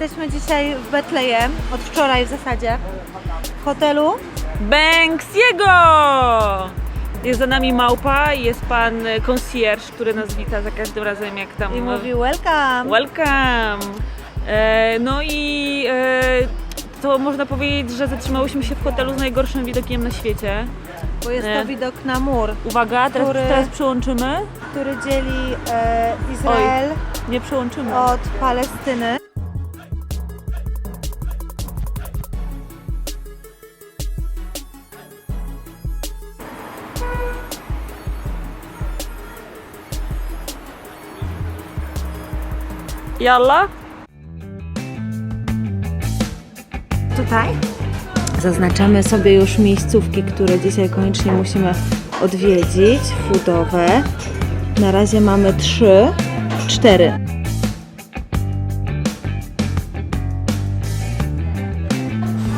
Jesteśmy dzisiaj w Betlejem, od wczoraj w zasadzie, w hotelu. Banksiego! Jest za nami małpa i jest pan e, concierge, który nas wita za każdym razem jak tam... I mówi welcome. Welcome! E, no i e, to można powiedzieć, że zatrzymałyśmy się w hotelu z najgorszym widokiem na świecie. Bo jest to widok na mur, Uwaga, teraz, Który- teraz przyłączymy. który dzieli e, Izrael Nie przyłączymy. od Palestyny. Jalla? Tutaj? Zaznaczamy sobie już miejscówki, które dzisiaj koniecznie musimy odwiedzić, foodowe. Na razie mamy trzy, cztery.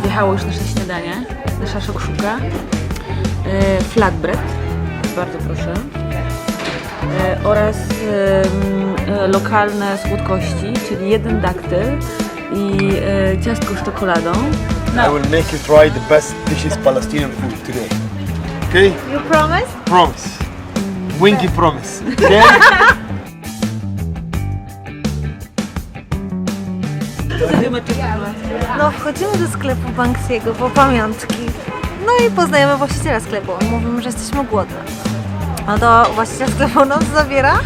Wjechało już nasze śniadanie, nasza szokszuka, e, flatbread, bardzo proszę, e, oraz e, lokalne słodkości, czyli jeden daktyl i e, ciastko z czekoladą. I will make you try the best dishes Palestinian food today. Okay? You promise? Promise. Winky promise. Okay? No, wchodzimy do sklepu Banksiego po pamiątki. No i poznajemy właściciela sklepu. Mówimy, że jesteśmy głodni. No to właściciel sklepu nas zabiera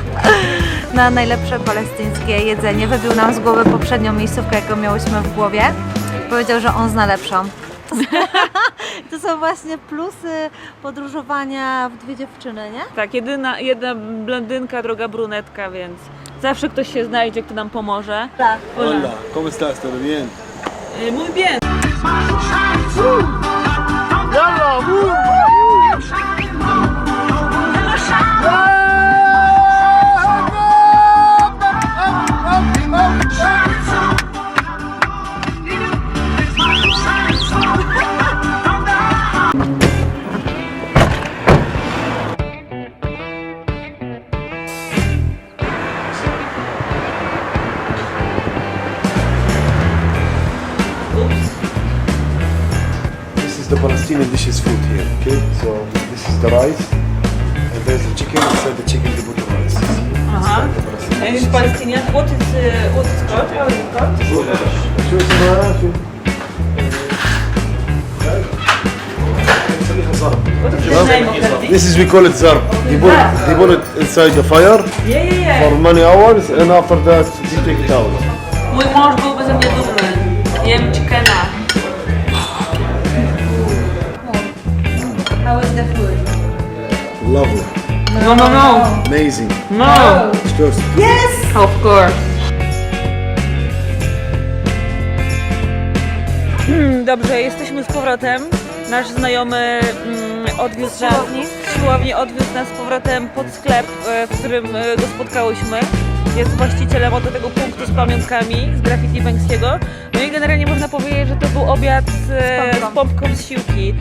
na najlepsze palestyńskie jedzenie. Wybił nam z głowy poprzednią miejscówkę, jaką miałyśmy w głowie. Powiedział, że on zna lepszą. To są właśnie plusy podróżowania w dwie dziewczyny, nie? Tak, jedyna, jedna blondynka, druga brunetka, więc zawsze ktoś się znajdzie, kto nam pomoże. Tak. Hola, ¿cómo estás? ¿Todo bien? E, Muy bien. the Palestinian dishes food here. Okay, so this is the rice, and there's the chicken. Inside the chicken, they put the rice. Uh-huh. And in Palestinian, what is uh, what is called? How is it called? This is we call it zarb. They put it, inside the fire yeah, yeah, yeah. for many hours, and after that they take it out. Mój mąż byłby ze mnie dumny. Eh. Jem chicken. The food? Lovely, No, no, no. amazing. No. Just Of course. Hmm, dobrze, jesteśmy z powrotem. Nasz znajomy mm, odwiózł nas siłowni? z siłowni, odwiózł nas z powrotem pod sklep, e, w którym e, go spotkałyśmy. Jest właścicielem od tego punktu z pamiątkami z graffiti Banksiego. No i generalnie można powiedzieć, że to był obiad e, Z z pompką. pompką z siłki.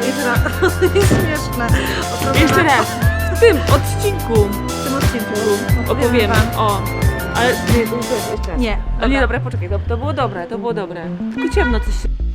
Jest śmieszne. Jeszcze raz. W tym odcinku W tym odcinku opowiemy. O. Ale nie, to już jeszcze raz. Nie. Ale nie, dobra, poczekaj, to, to było dobre, to było dobre. Tylko ciemno coś się